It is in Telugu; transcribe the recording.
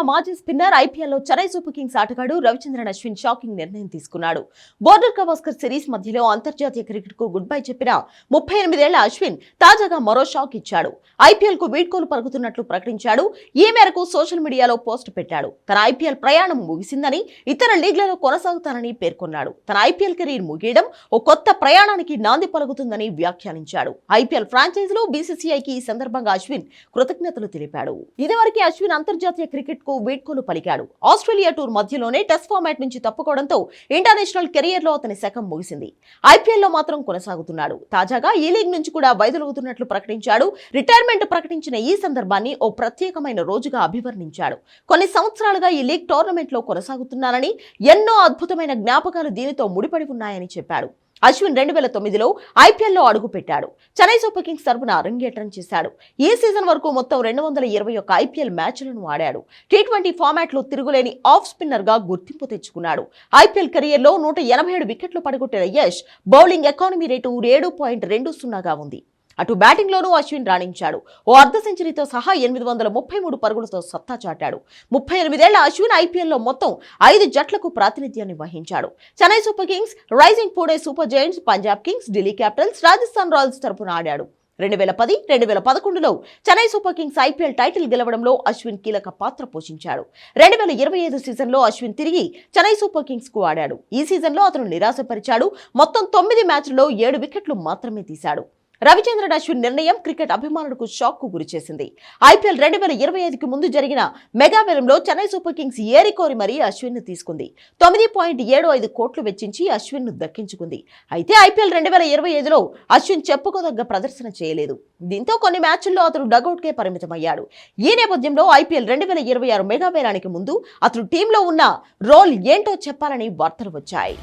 టీమిండియా మాజీ స్పిన్నర్ ఐపీఎల్లో చెన్నై సూపర్ కింగ్స్ ఆటగాడు రవిచంద్రన్ అశ్విన్ షాకింగ్ నిర్ణయం తీసుకున్నాడు. బోర్డర్ గవాస్కర్ సిరీస్ మధ్యలో అంతర్జాతీయ క్రికెట్కు గుడ్ బై చెప్పిన ముప్పై ఎనిమిదేళ్ళ అశ్విన్ తాజాగా మరో షాక్ ఇచ్చాడు. ఐపీఎల్కు వీడ్కోలు పలుకుతున్నట్లు ప్రకటించాడు. ఈ మేరకు సోషల్ మీడియాలో పోస్ట్ పెట్టాడు. తన ఐపీఎల్ ప్రయాణం ముగిసిందని ఇతర లీగ్లలో కొనసాగుతానని పేర్కొన్నాడు. తన ఐపీఎల్ కెరీర్ ముగియడం ఓ కొత్త ప్రయాణానికి నాంది పలుకుతుందని వ్యాఖ్యానించాడు. ఐపీఎల్ ఫ్రాంచైజీలో బీసీసీఐకి ఈ సందర్భంగా అశ్విన్ కృతజ్ఞతలు తెలిపాడు. ఇదివరకే అశ్విన్ అంతర్జాతీయ క్రికెట్ కు వీడ్కోలు పలికాడు. ఆస్ట్రేలియా టూర్ మధ్యలోనే టెస్ట్ ఫార్మాట్ నుంచి తప్పుకోవడంతో ఇంటర్నేషనల్ కెరియర్లో అతని శకం ముగిసింది. ఐపీఎల్లో మాత్రం కొనసాగుతున్నాడు. తాజాగా ఈ లీగ్ నుంచి కూడా వైదొలుగుతున్నట్లు ప్రకటించాడు. రిటైర్మెంట్ ప్రకటించిన ఈ సందర్భాన్ని ఓ ప్రత్యేకమైన రోజుగా అభివర్ణించాడు. కొన్ని సంవత్సరాలుగా ఈ లీగ్ టోర్నమెంట్లో కొనసాగుతున్నానని ఎన్నో అద్భుతమైన జ్ఞాపకాలు దీనితో ముడిపడి ఉన్నాయని చెప్పాడు. అశ్విన్ రెండు వేల తొమ్మిదిలో ఐపీఎల్లో అడుగుపెట్టాడు. చెన్నై సూపర్ కింగ్స్ తరఫున అరంగేట్రం చేశాడు. ఈ సీజన్ వరకు మొత్తం రెండు వందల ఇరవై ఒక్క ఐపీఎల్ మ్యాచ్లను ఆడాడు. టీ ట్వంటీ ఫార్మాట్లో తిరుగులేని ఆఫ్ స్పిన్నర్గా గుర్తింపు తెచ్చుకున్నాడు. ఐపీఎల్ కెరియర్లో నూట ఎనభై ఏడు వికెట్లు పడగొట్టిన యష్ బౌలింగ్ ఎకానమీ రేటు ఏడు పాయింట్ రెండు సున్నాగా ఉంది. అటు బ్యాటింగ్లోనూ అశ్విన్ రాణించాడు. ఓ అర్ధ సెంచరీతో సహా ఎనిమిది వందల ముప్పై మూడు పరుగులతో సత్తా చాటాడు. ముప్పై ఎనిమిదేళ్ళ అశ్విన్ ఐపీఎల్లో మొత్తం ఐదు జట్లకు ప్రాతినిధ్యాన్ని వహించాడు. Chennai super kings rising Pune super giants Punjab kings Delhi capitals Rajasthan royals తరపున ఆడాడు. రెండు వేల పది రెండు వేల పదకొండులో Chennai super kings IPL title గెలవడంలో Ashwin కీలక పాత్ర పోషించాడు. రెండు వేల ఇరవై ఐదు సీజన్లో అశ్విన్ తిరిగి చెన్నై సూపర్ కింగ్స్కు ఆడాడు. ఈ సీజన్లో అతను నిరాశపరిచాడు. మొత్తం తొమ్మిది మ్యాచ్ల్లో ఏడు వికెట్లు మాత్రమే తీశాడు. రవిచంద్రన్ అశ్విన్ నిర్ణయం క్రికెట్ అభిమానులకు షాక్కు గురిచేసింది ఐపీఎల్ రెండు వేల ఇరవై ఐదుకి ముందు జరిగిన మెగా వేలంలో చెన్నై సూపర్ కింగ్స్ ఏరికోరి మరీ అశ్విన్ను తీసుకుంది. తొమ్మిది పాయింట్ ఏడు ఐదు కోట్లు వెచ్చించి అశ్విన్ను దక్కించుకుంది. అయితే ఐపీఎల్ రెండు వేల ఇరవై ఐదులో అశ్విన్ చెప్పుకోదగ్గ ప్రదర్శన చేయలేదు. దీంతో కొన్ని మ్యాచ్ల్లో అతను డగౌట్కే పరిమితమయ్యాడు. ఈ నేపథ్యంలో ఐపీఎల్ రెండు వేల ఇరవై ఆరు మెగా వేలానికి ముందు అతను టీంలో ఉన్న రోల్ ఏంటో చెప్పాలని వార్తలు వచ్చాయి.